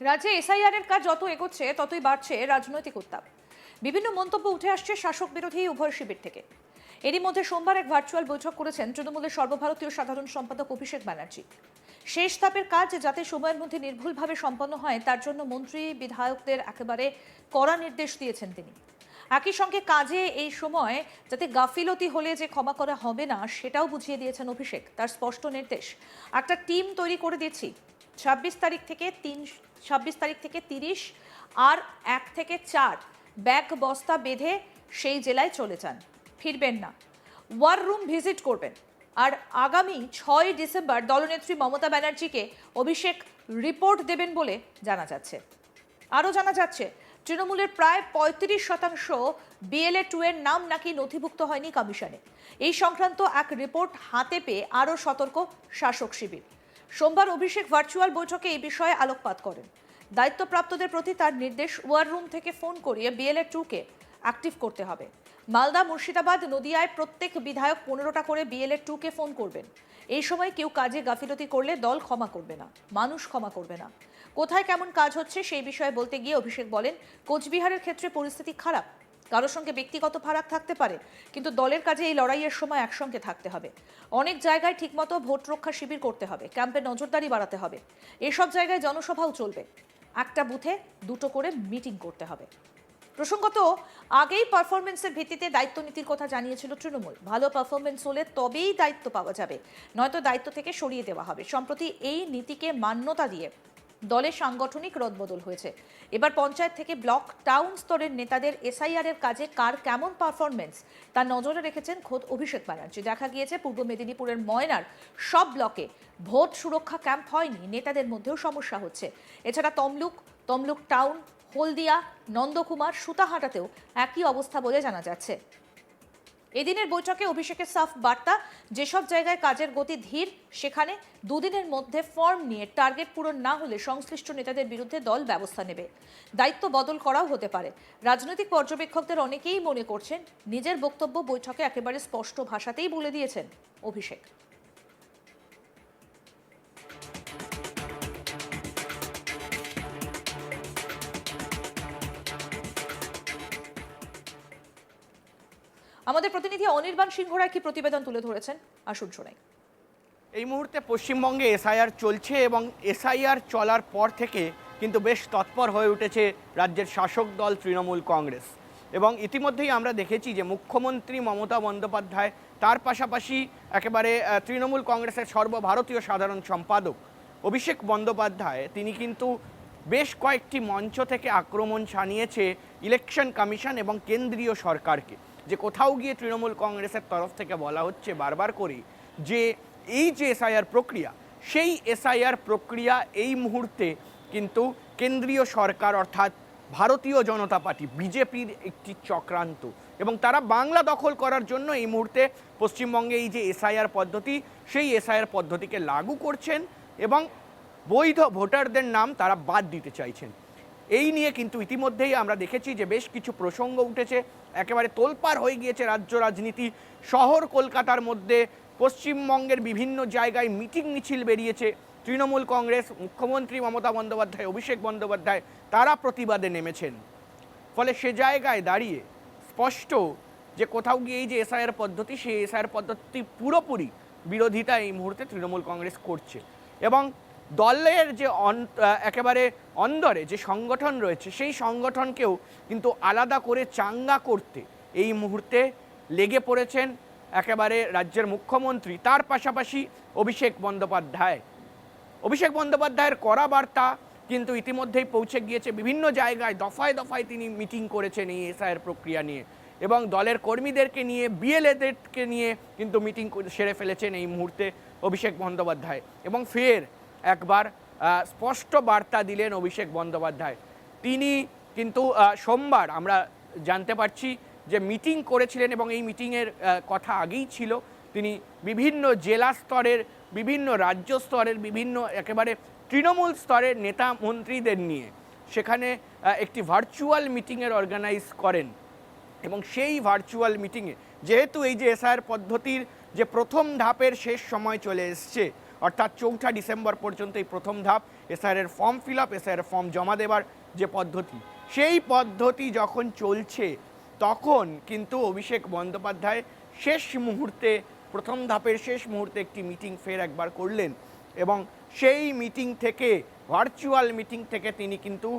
রাজ্যে এসআইআর এর কাজ যত এগোচ্ছে, ততই বাড়ছে রাজনৈতিক উত্তাপ। বিভিন্ন মন্তব্য উঠে আসছে শাসক বিরোধী উভয় শিবির থেকে। এরই মধ্যে সোমবার এক ভার্চুয়াল বৈঠক করেছেন তৃণমূলের সর্বভারতীয় সাধারণ সম্পাদক অভিষেক ব্যানার্জি। শেষ ধাপের কাজ যাতে সময়ের মধ্যে নির্ভুলভাবে সম্পন্ন হয়, তার জন্য মন্ত্রী, বিধায়কদের একেবারে কড়া নির্দেশ দিয়েছেন তিনি। একই সঙ্গে কাজে এই সময় যাতে গাফিলতি হলে যে ক্ষমা করা হবে না, সেটাও বুঝিয়ে দিয়েছেন অভিষেক। তার স্পষ্ট নির্দেশ, একটা টিম তৈরি করে দিয়েছি। ছাব্বিশ তারিখ থেকে তিন ছাব্বিশ তারিখ থেকে তিরিশ আর এক থেকে চার ব্যাগ বস্তা বেঁধে সেই জেলায় চলে যান। ফিরবেন না। ওয়ার রুম ভিজিট করবেন। আর আগামী ছয় ডিসেম্বর দলনেত্রী মমতা ব্যানার্জিকে অভিষেক রিপোর্ট দেবেন বলে জানা যাচ্ছে। আরও জানা যাচ্ছে, তৃণমূলের প্রায় পঁয়ত্রিশ শতাংশ বিএলএ টু এর নাম নাকি নথিভুক্ত হয়নি কমিশনে। এই সংক্রান্ত এক রিপোর্ট হাতে পেয়ে আরও সতর্ক শাসক শিবির। সোমবার অভিষেক ভার্চুয়াল বৈঠকে এই বিষয়ে আলোকপাত করেন। দায়িত্বপ্রাপ্তদের প্রতি তার নির্দেশ, ওয়ার রুম থেকে ফোন করিয়ে বিএলএ টুকে অ্যাক্টিভ করতে হবে। মালদা, মুর্শিদাবাদ, নদিয়ায় প্রত্যেক বিধায়ক পনেরোটা করে বিএলএ টুকে ফোন করবেন। এই সময় কেউ কাজে গাফিলতি করলে দল ক্ষমা করবে না, মানুষ ক্ষমা করবে না। কোথায় কেমন কাজ হচ্ছে সেই বিষয়ে বলতে গিয়ে অভিষেক বলেন, কোচবিহারের ক্ষেত্রে পরিস্থিতি খারাপ। কারোর সঙ্গে ব্যক্তিগত ফারাক থাকতে পারে, কিন্তু দলের কাজে এই লড়াইয়ের সময় একসঙ্গে থাকতে হবে। অনেক জায়গায় ঠিকমতো ভোট রক্ষা শিবির করতে হবে, ক্যাম্পে নজরদারি বাড়াতে হবে। এসব জায়গায় জনসভাও চলবে। একটা বুথে দুটো করে মিটিং করতে হবে। প্রসঙ্গত, আগেই পারফরমেন্সের ভিত্তিতে দায়িত্ব নীতির কথা জানিয়েছিল তৃণমূল। ভালো পারফরমেন্স হলে তবেই দায়িত্ব পাওয়া যাবে, নয়তো দায়িত্ব থেকে সরিয়ে দেওয়া হবে। সম্প্রতি এই নীতিকে মান্যতা দিয়ে দলের সাংগঠনিক রদবদল হয়েছে। এবার পঞ্চায়েত থেকে ব্লক, টাউন স্তরের নেতাদের এসআইআর এর কাজে কার কেমন পারফরমেন্স তা নজরে রেখেছেন খোদ অভিষেক ব্যানার্জি। দেখা গিয়েছে, পূর্ব মেদিনীপুরের ময়নার সব ব্লকে ভোট সুরক্ষা ক্যাম্প হয়নি, নেতাদের মধ্যেও সমস্যা হচ্ছে। এছাড়া তমলুক তমলুক টাউন, হলদিয়া, নন্দকুমার, সুতাহাটাতেও একই অবস্থা বলে জানা যাচ্ছে। এদিনের বৈঠকে অভিষেকের সাফ বার্তা, যেসব জায়গায় কাজের গতি ধীর, সেখানে দুদিনের মধ্যে ফর্ম নিয়ে টার্গেট পূরণ না হলে সংশ্লিষ্ট নেতাদের বিরুদ্ধে দল ব্যবস্থা নেবে। দায়িত্ব বদল করাও হতে পারে। রাজনৈতিক পর্যবেক্ষকদের অনেকেই মনে করছেন, নিজের বক্তব্য বৈঠকে একেবারে স্পষ্ট ভাষাতেই বলে দিয়েছেন অভিষেক। আমাদের প্রতিনিধি অনির্বাণ সিংহ রায় কি প্রতিবেদন তুলে ধরেছেন? আসুন শোনাই। এই মুহূর্তে পশ্চিমবঙ্গে এসআইআর চলছে এবং এসআইআর চলার পর থেকে কিন্তু বেশ তৎপর হয়ে উঠেছে রাজ্যের শাসক দল তৃণমূল কংগ্রেস। এবং ইতিমধ্যেই আমরা দেখেছি যে মুখ্যমন্ত্রী মমতা বন্দ্যোপাধ্যায় তার পাশাপাশি একেবারে তৃণমূল কংগ্রেসের সর্বভারতীয় সাধারণ সম্পাদক অভিষেক বন্দ্যোপাধ্যায়, তিনি কিন্তু বেশ কয়েকটি মঞ্চ থেকে আক্রমণ ছানিয়েছে ইলেকশন কমিশন এবং কেন্দ্রীয় সরকারকে। যে কোথাও গিয়ে তৃণমূল কংগ্রেসের তরফ থেকে বলা হচ্ছে বারবার করেই যে এই যে এসআইআর প্রক্রিয়া, সেই এসআইআর প্রক্রিয়া এই মুহূর্তে কিন্তু কেন্দ্রীয় সরকার অর্থাৎ ভারতীয় জনতা পার্টি, বিজেপির একটি চক্রান্ত এবং তারা বাংলা দখল করার জন্য এই মুহূর্তে পশ্চিমবঙ্গে এই যে এসআইআর পদ্ধতি, সেই এসআইআর পদ্ধতিকে লাগু করছেন এবং বৈধ ভোটারদের নাম তারা বাদ দিতে চাইছেন। এই নিয়ে কিন্তু ইতিমধ্যেই আমরা দেখেছি যে বেশ কিছু প্রসঙ্গ উঠেছে। একেবারে তোলপাড় হয়ে গিয়েছে রাজ্য রাজনীতি। শহর কলকাতার মধ্যে পশ্চিমবঙ্গের বিভিন্ন জায়গায় মিটিং মিছিল বেরিয়েছে। তৃণমূল কংগ্রেস, মুখ্যমন্ত্রী মমতা বন্দ্যোপাধ্যায়, অভিষেক বন্দ্যোপাধ্যায়, তারা প্রতিবাদে নেমেছেন। ফলে সে জায়গায় দাঁড়িয়ে স্পষ্ট যে কোথাও গিয়ে এই যে এসআইআর পদ্ধতি, সেই এসআইআর পদ্ধতি পুরোপুরি বিরোধিতা এই মুহূর্তে তৃণমূল কংগ্রেস করছে। এবং দলের যে একেবারে অন্দরে যে সংগঠন রয়েছে, সেই সংগঠনকেও কিন্তু আলাদা করে চাঙ্গা করতে এই মুহূর্তে লেগে পড়েছেন একেবারে রাজ্যের মুখ্যমন্ত্রী। তার পাশাপাশি অভিষেক বন্দ্যোপাধ্যায়। অভিষেক বন্দ্যোপাধ্যায়ের করা বার্তা কিন্তু ইতিমধ্যেই পৌঁছে গিয়েছে। বিভিন্ন জায়গায় দফায় দফায় তিনি মিটিং করেছেন এই এসআইয়ের প্রক্রিয়া নিয়ে এবং দলের কর্মীদেরকে নিয়ে, বিএলএদেরকে নিয়ে কিন্তু মিটিং সেরে ফেলেছেন এই মুহূর্তে অভিষেক বন্দ্যোপাধ্যায়। এবং ফের একবার স্পষ্ট বার্তা দিলেন অভিষেক বন্দ্যোপাধ্যায়। তিনি কিন্তু সোমবার আমরা জানতে পারছি যে মিটিং করেছিলেন এবং এই মিটিংয়ের কথা আগেই ছিল। তিনি বিভিন্ন জেলা স্তরের, বিভিন্ন রাজ্য স্তরের, বিভিন্ন একেবারে তৃণমূল স্তরের নেতা মন্ত্রীদের নিয়ে সেখানে একটি ভার্চুয়াল মিটিংয়ের অর্গানাইজ করেন। এবং সেই ভার্চুয়াল মিটিংয়ে, যেহেতু এই যে এসআইআর পদ্ধতির যে প্রথম ধাপের শেষ সময় চলে এসছে অর্থাৎ চৌঠা ডিসেম্বর পর্যন্ত এই প্রথম ধাপ SIR form fill up SIR form জমা দেবার যে পদ্ধতি। সেই পদ্ধতি যখন চলছে, তখন কিন্তু অভিষেক বন্দ্যোপাধ্যায় শেষ মুহূর্তে, প্রথম ধাপের শেষ মুহূর্তে একটি মিটিং ফের একবার করলেন এবং সেই মিটিং থেকে ভার্চুয়াল মিটিং থেকে তিনি কিন্তু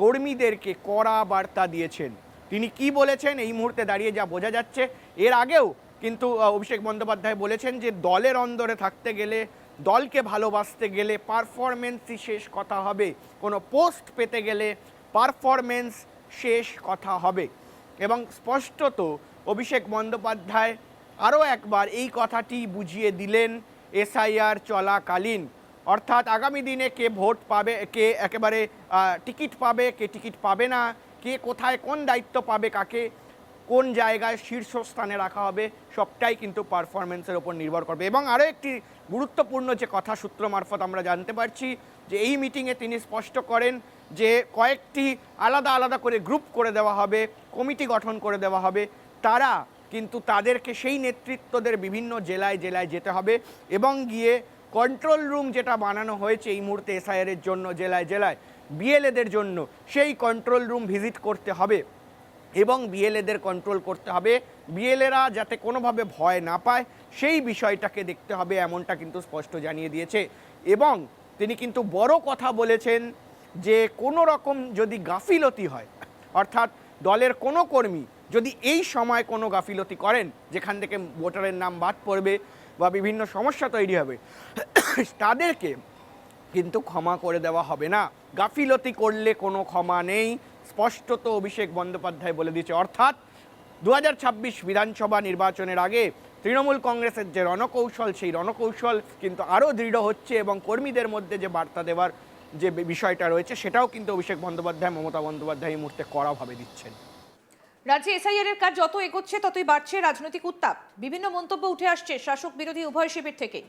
কর্মীদেরকে কড়া বার্তা দিয়েছেন। তিনি কি বলেছেন? এই মুহূর্তে দাঁড়িয়ে যা বোঝা যাচ্ছে, এর আগেও কিন্তু অভিষেক বন্দ্যোপাধ্যায় বলেছেন যে দলের অন্দরে থাকতে গেলে দলকে ভালোবাসতে গেলে পারফরমেন্সই শেষ কথা হবে। কোনো পোস্ট পেতে গেলে পারফরমেন্স শেষ কথা হবে। এবং স্পষ্টত অভিষেক বন্দ্যোপাধ্যায় আরও একবার এই কথাটি বুঝিয়ে দিলেন, এসআইআর চলাকালীন। অর্থাৎ আগামী দিনে কে ভোট পাবে, কে একেবারে টিকিট পাবে, কে টিকিট পাবে না, কে কোথায় কোন দায়িত্ব পাবে, কাকে কোন জায়গায় শীর্ষস্থানে রাখা হবে সবটাই কিন্তু পারফরমেন্সের ওপর নির্ভর করবে। এবং আরও একটি গুরুত্বপূর্ণ যে কথা সূত্র মারফত আমরা জানতে পারছি, যে এই মিটিংয়ে তিনি স্পষ্ট করেন যে কয়েকটি আলাদা আলাদা করে গ্রুপ করে দেওয়া হবে কমিটি গঠন করে দেওয়া হবে। তারা কিন্তু তাদেরকে সেই নেতৃত্বদের বিভিন্ন জেলায় জেলায় যেতে হবে এবং গিয়ে কন্ট্রোল রুম যেটা বানানো হয়েছে এই মুহূর্তে এসআইআরের জন্য, জেলায় জেলায় বিএলএদের জন্য, সেই কন্ট্রোল রুম ভিজিট করতে হবে। এবং বিএলএদের কন্ট্রোল করতে হবে। বিএলএরা যাতে কোনোভাবে ভয় না পায়, সেই বিষয়টাকে দেখতে হবে এমনটা কিন্তু স্পষ্ট জানিয়ে দিয়েছে। এবং তিনি কিন্তু বড় কথা বলেছেন যে কোনো রকম যদি গাফিলতি হয়, অর্থাৎ দলের কোনো কর্মী যদি এই সময় কোনো গাফিলতি করেন, যেখান থেকে ভোটারের নাম বাদ পড়বে বা বিভিন্ন সমস্যা তৈরি হবে, তাদেরকে কিন্তু ক্ষমা করে দেওয়া হবে না। গাফিলতি করলে কোনো ক্ষমা নেই স্পষ্টত অভিষেক বন্দ্যোপাধ্যায় বলে দিয়েছে। অর্থাৎ দু হাজার ছাব্বিশ বিধানসভা নির্বাচনের আগে তৃণমূল কংগ্রেসের যে রণকৌশল, সেই রণকৌশল কিন্তু আরও দৃঢ় হচ্ছে এবং কর্মীদের মধ্যে যে বার্তা দেওয়ার যে বিষয়টা রয়েছে, সেটাও কিন্তু অভিষেক বন্দ্যোপাধ্যায়, মমতা বন্দ্যোপাধ্যায় এই মুহূর্তে কড়াভাবে দিচ্ছেন। রাজ্যে এসআইআর এর কাজ যত এগোচ্ছে, ততই বাড়ছে রাজনৈতিক উত্তাপ। বিভিন্ন মন্তব্য উঠে আসছে শাসক বিরোধী উভয় শিবির থেকে।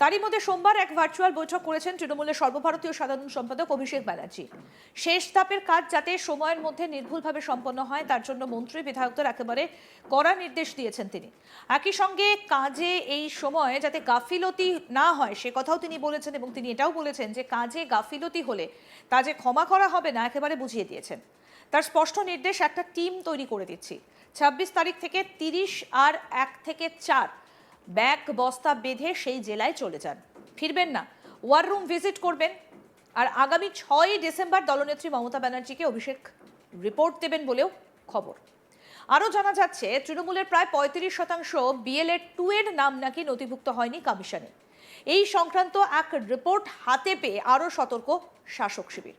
তারই মধ্যে সোমবার এক ভার্চুয়াল বৈঠক করেছেন তৃণমূলের সর্বভারতীয় সাধারণ সম্পাদক অভিষেক ব্যানার্জি। শেষ ধাপের কাজ যাতে সময়ের মধ্যে নির্ভুলভাবে সম্পন্ন হয়, তার জন্য মন্ত্রী বিধায়কদের একেবারে কড়া নির্দেশ দিয়েছেন তিনি। একই সঙ্গে কাজে এই সময়ে যাতে গাফিলতি না হয়, সে কথাও তিনি বলেছেন এবং তিনি এটাও বলেছেন যে কাজে গাফিলতি হলে তা যে ক্ষমা করা হবে না, একেবারে বুঝিয়ে দিয়েছেন। তার স্পষ্ট নির্দেশ, একটা টিম তৈরি করে দিচ্ছি। ছাব্বিশ তারিখ থেকে তিরিশ আর এক থেকে চার ব্যাগ, বস্তা বেঁধে সেই জেলায় চলে যান। ফিরবেন না। ওয়ার রুম ভিজিট করবেন। আর আগামী ছয়ই ডিসেম্বর দলনেত্রী মমতা ব্যানার্জিকে অভিষেক রিপোর্ট দেবেন বলেও খবর। আরও জানা যাচ্ছে, তৃণমূলের প্রায় পঁয়ত্রিশ শতাংশ বিএলএ টু এর নাম নাকি নথিভুক্ত হয়নি কমিশনে। এই সংক্রান্ত এক রিপোর্ট হাতে পেয়ে আরও সতর্ক শাসক শিবির।